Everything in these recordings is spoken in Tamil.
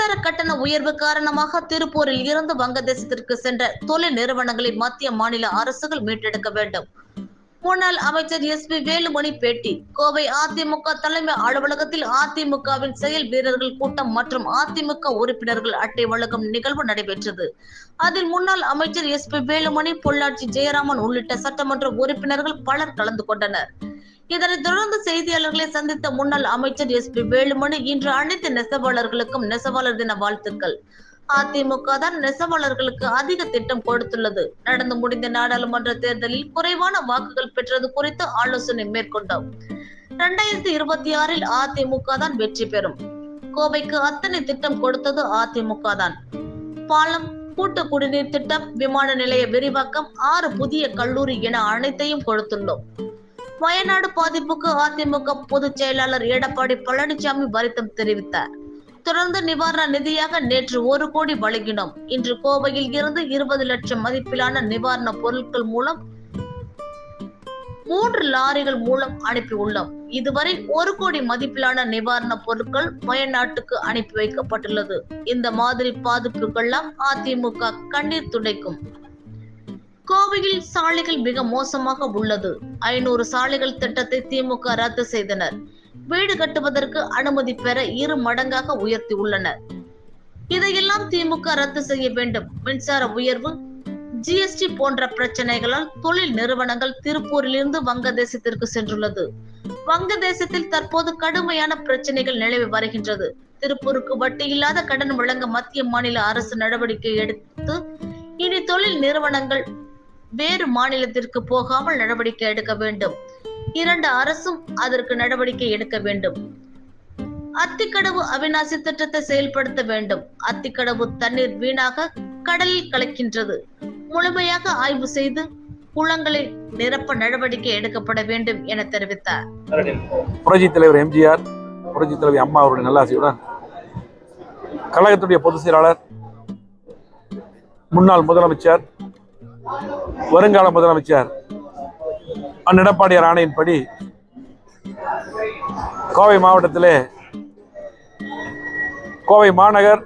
மின்சார கட்டண உயர்வு காரணமாக திருப்பூரில் இருந்து வங்கதேசத்திற்கு சென்ற தொழில் நிறுவனங்களை மத்திய மாநில அரசுகள் மீட்டெடுக்க வேண்டும். முன்னாள் அமைச்சர் எஸ் பி வேலுமணி பேட்டி கோவை அதிமுக தலைமை அலுவலகத்தில் அதிமுகவின் செயல் வீரர்கள் கூட்டம் மற்றும் அதிமுக உறுப்பினர்கள் அட்டை வழங்கும் நிகழ்வு நடைபெற்றது. அதில் முன்னாள் அமைச்சர் எஸ் பி வேலுமணி பொள்ளாச்சி ஜெயராமன் உள்ளிட்ட சட்டமன்ற உறுப்பினர்கள் பலர் கலந்து கொண்டனர். இதனைத் தொடர்ந்து செய்தியாளர்களை சந்தித்த முன்னாள் அமைச்சர் எஸ் பி வேலுமணி இன்று அனைத்து நெசவாளர்களுக்கும் நெசவாளர் தின வாழ்த்துக்கள். அதிமுக தான் நெசவாளர்களுக்கு அதிக திட்டம் கொடுத்துள்ளது. நடந்து முடிந்த நாடாளுமன்ற தேர்தலில் குறைவான வாக்குகள் பெற்றது குறித்து ஆலோசனை மேற்கொண்டோம். இரண்டாயிரத்தி இருபத்தி ஆறில் அதிமுக தான் வெற்றி பெறும். கோவைக்கு அத்தனை திட்டம் கொடுத்தது அதிமுக தான். பாலம் கூட்டு குடிநீர் திட்டம் விமான நிலைய விரிவாக்கம் ஆறு புதிய கல்லூரி என அனைத்தையும் கொடுத்துள்ளோம். வயநாடு பாதிப்புக்கு அதிமுக பொதுச் செயலாளர் எடப்பாடி பழனிசாமி வருத்தம் தெரிவித்தார். தொடர்ந்து நிவாரண நிதியாக நேற்று ஒரு கோடி வழங்கினோம். இன்று கோவையில் இருந்து இருபது லட்சம் மதிப்பிலான நிவாரண பொருட்கள் மூலம் மூன்று லாரிகள் மூலம் அனுப்பியுள்ளோம் இதுவரை ஒரு கோடி மதிப்பிலான நிவாரண பொருட்கள் வயநாட்டுக்கு அனுப்பி வைக்கப்பட்டுள்ளது. இந்த மாதிரி பாதிப்புகள்லாம் அதிமுக கண்ணீர் துடைக்கும். கோவையில் சாலைகள் மிக மோசமாக உள்ளது. ஐநூறு சாலைகள் திட்டத்தை திமுக ரத்து செய்தனர். வீடு கட்டுவதற்கு அனுமதி பெற இரு மடங்காக உயர்த்தி உள்ளனர். இதையெல்லாம் திமுக ரத்து செய்ய வேண்டும். மின்சார உயர்வு ஜிஎஸ்டி போன்ற பிரச்சனைகளால் தொழில் நிறுவனங்கள் திருப்பூரிலிருந்து வங்கதேசத்திற்கு சென்றுள்ளது. வங்கதேசத்தில் தற்போது கடுமையான பிரச்சனைகள் நிலவி வருகின்றது. திருப்பூருக்கு வட்டி இல்லாத கடன் வழங்க மத்திய மாநில அரசு நடவடிக்கை எடுத்து இனி தொழில் நிறுவனங்கள் வேறு மாநிலத்திற்கு போகாமல் நடவடிக்கை எடுக்க வேண்டும். இரண்டு அரசும் அதற்கு நடவடிக்கை எடுக்க வேண்டும். அத்திக்கடவு அவிநாசி திட்டத்தை செயல்படுத்த வேண்டும். அத்திக்கடவு தண்ணீர் வீணாக கடலில் கலக்கின்றது. முழுமையாக ஆய்வு செய்து குளங்களை நிரப்ப நடவடிக்கை எடுக்கப்பட வேண்டும் என தெரிவித்தார். புரட்சி தலைவர் எம்ஜிஆர் புரட்சி தலைவர் அம்மா அவருடைய நல்லாசியுடன் கழகத்துடைய பொதுச் செயலாளர் முன்னாள் முதலமைச்சர் வருங்கால முதலமைச்சர் அண்ணன் எடப்பாடியார் ஆணையின்படி கோவை மாவட்டத்திலே கோவை மாநகர்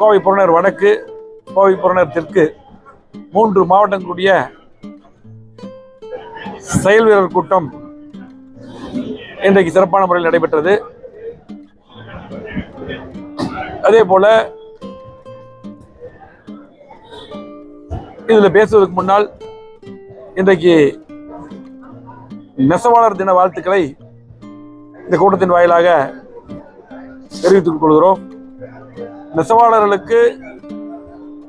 கோவை புறநகர் வடக்கு கோவை புறநகர் தெற்கு மூன்று மாவட்டங்களுடைய செயல் வீரர் கூட்டம் இன்றைக்கு சிறப்பான முறையில் நடைபெற்றது. அதே போல இதில் பேசுவதற்கு முன்னால் இன்றைக்கு நெசவாளர் தின வாழ்த்துக்களை இந்த கூட்டத்தின் வாயிலாக தெரிவித்துக் கொள்கிறோம். நெசவாளர்களுக்கு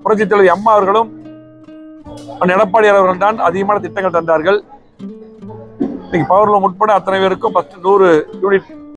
புரட்சித் தலைவர் அம்மா அவர்களும் அண்ணன் எடப்பாடியார் அவர்கள் தான் அதிகமான திட்டங்கள் தந்தார்கள். இன்னைக்கு பவர்லூம் உட்பட அத்தனை பேருக்கும் ஃபஸ்ட்டு நூறு யூனிட்